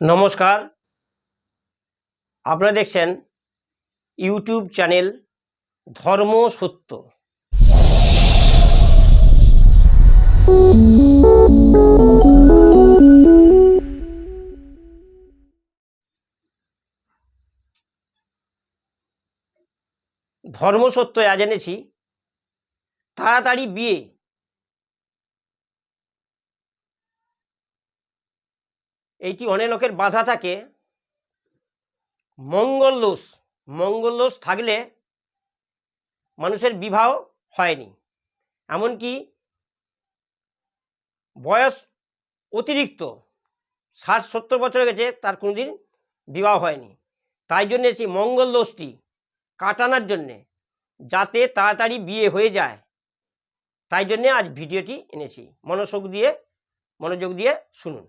নমস্কার। আপনারা দেখছেন ইউটিউব চ্যানেল ধর্ম সত্য। ধর্ম সত্য আজ এনেছি। তাড়াতাড়ি বিয়ে। এইটি অনেক লোকের বাধা থাকে। মঙ্গল দোষ মঙ্গল দোষ থাকলে মানুষের বিবাহ হয়নি। এমনকি বয়স অতিরিক্ত, ষাট, সত্তর বছর গেছে, তার কোনোদিন বিবাহ হয়নি। তাই জন্যে সেই মঙ্গল দোষটি কাটানোর জন্যে যাতে তাড়াতাড়ি বিয়ে হয়ে যায়, তাই জন্যে আজ ভিডিওটি এনেছি। মনোযোগ দিয়ে মনোযোগ দিয়ে শুনুন।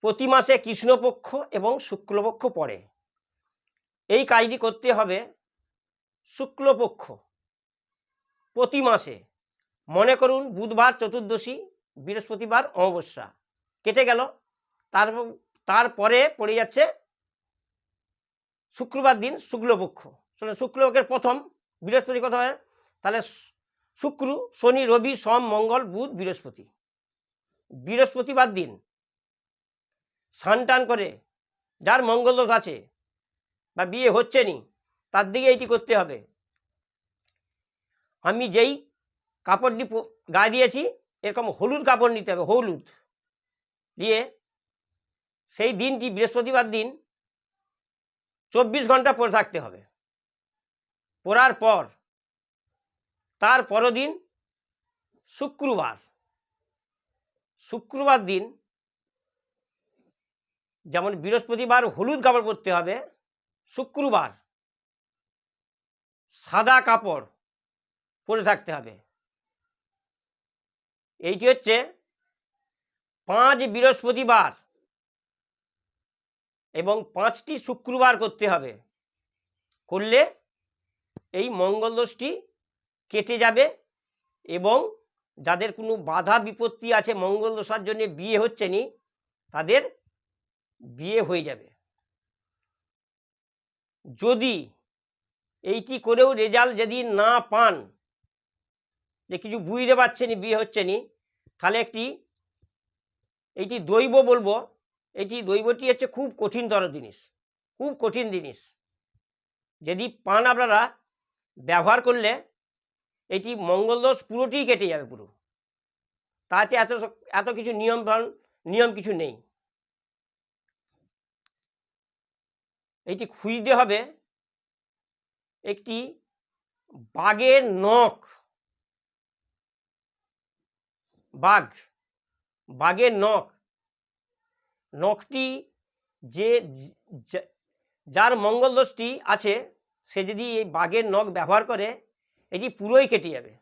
প্রতি মাসে কৃষ্ণপক্ষ এবং শুক্লপক্ষ পড়ে। এই কাজটি করতে হবে শুক্লপক্ষ। প্রতি মাসে। মনে করুন, বুধবার, চতুর্দশী, বৃহস্পতিবার, অমাবস্যা। কেটে গেল। তার তারপরে পড়ে যাচ্ছে শুক্রবার দিন শুক্লপক্ষ। শুনে শুক্লপক্ষের প্রথম বৃহস্পতি কথা হয়? তাহলে শুক্র, শনি, রবি, সোম, মঙ্গল, বুধ, বৃহস্পতি। বৃহস্পতিবার দিন টান করে, যার মঙ্গল দোষ আছে বা বিয়ে হচ্ছে নি, তার দিকে এইটি করতে হবে। আমি যেই কাপড়টি গায়ে দিয়েছি, এরকম হলুদ কাপড় নিতে হবে, হলুদ। দিয়ে সেই দিনটি, বৃহস্পতিবার দিন চব্বিশ ঘণ্টা পরে থাকতে হবে। পরার পর, তার পরদিন শুক্রবার। শুক্রবার দিন যেমন বৃহস্পতিবার হলুদ কাপড় পরতে হবে, শুক্রবার সাদা কাপড় পরে থাকতে হবে। এইটি হচ্ছে পাঁচ বৃহস্পতিবার এবং পাঁচটি শুক্রবার করতে হবে। করলে এই মঙ্গল দোষটি কেটে যাবে এবং যাদের কোনো বাধা বিপত্তি আছে মঙ্গল দোষার জন্য বিয়ে হচ্ছে নি, তাদের বিয়ে হয়ে যাবে। যদি এইটি করেও রেজাল্ট যদি না পান, যে কিছু বুঝতে পারছেনি, বিয়ে হচ্ছে নি তাহলে একটি, এইটি দৈব বলব এটি দৈবটি হচ্ছে খুব কঠিনতর জিনিস, খুব কঠিন জিনিস। যদি পান আপনারা, ব্যবহার করলে এটি মঙ্গলদোষ পুরোটিই কেটে যাবে পুরো। তাতে এত এত কিছু নিয়ম নিয়ম কিছু নেই। এটি খুঁজতে হবে একটি বাঘের নখ। বাঘ, বাঘের নখ। নখটি যে যার মঙ্গল দোষটি আছে, সে যদি এই বাঘের নখ ব্যবহার করে, এটি পুরোই কেটে যাবে।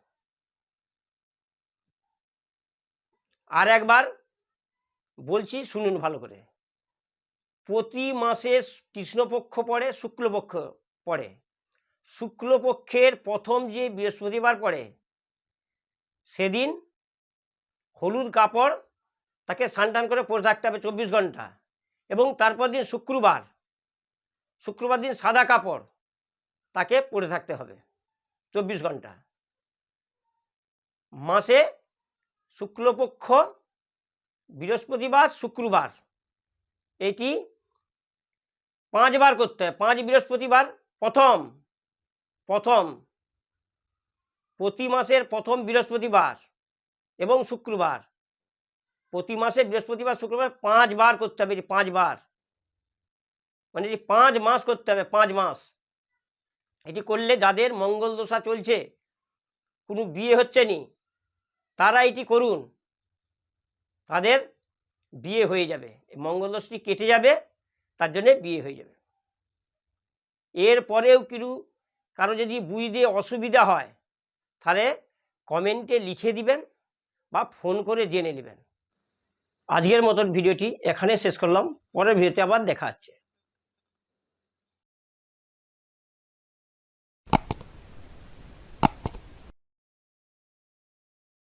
আর একবার বলছি শুনুন ভালো করে। প্রতি মাসে কৃষ্ণপক্ষ পড়ে, শুক্লপক্ষ পড়ে। শুক্লপক্ষের প্রথম যে বৃহস্পতিবার পড়ে, সেদিন হলুদ কাপড় তাকে স্নান করে পরে থাকতে হবে চব্বিশ ঘণ্টা এবং তারপর দিন শুক্রবার শুক্রবার দিন সাদা কাপড় তাকে পরে থাকতে হবে চব্বিশ ঘণ্টা। মাসে শুক্লপক্ষ বৃহস্পতিবার, শুক্রবার, এটি পাঁচবার করতে হয়। পাঁচ বৃহস্পতিবার, প্রথম প্রথম, প্রতি মাসের প্রথম বৃহস্পতিবার এবং শুক্রবার। প্রতি মাসে বৃহস্পতিবার, শুক্রবার পাঁচবার করতে হবে পাঁচবার। মানে এটি পাঁচ মাস করতে হবে, পাঁচ মাস। এটি করলে যাদের মঙ্গল দশা চলছে, কোনো বিয়ে হচ্ছে নি, তারা এটি করুন। তাদের বিয়ে হয়ে যাবে। মঙ্গল দোষটি কেটে যাবে তার জন্যে বিয়ে হয়ে যাবে। এরপরেও কিরু কারও যদি বুঝতে অসুবিধা হয়, তাহলে কমেন্টে লিখে দিবেন বা ফোন করে জেনে নেবেন। আজকের মতন ভিডিওটি এখানে শেষ করলাম। পরের ভিডিওতে আবার দেখা হচ্ছে।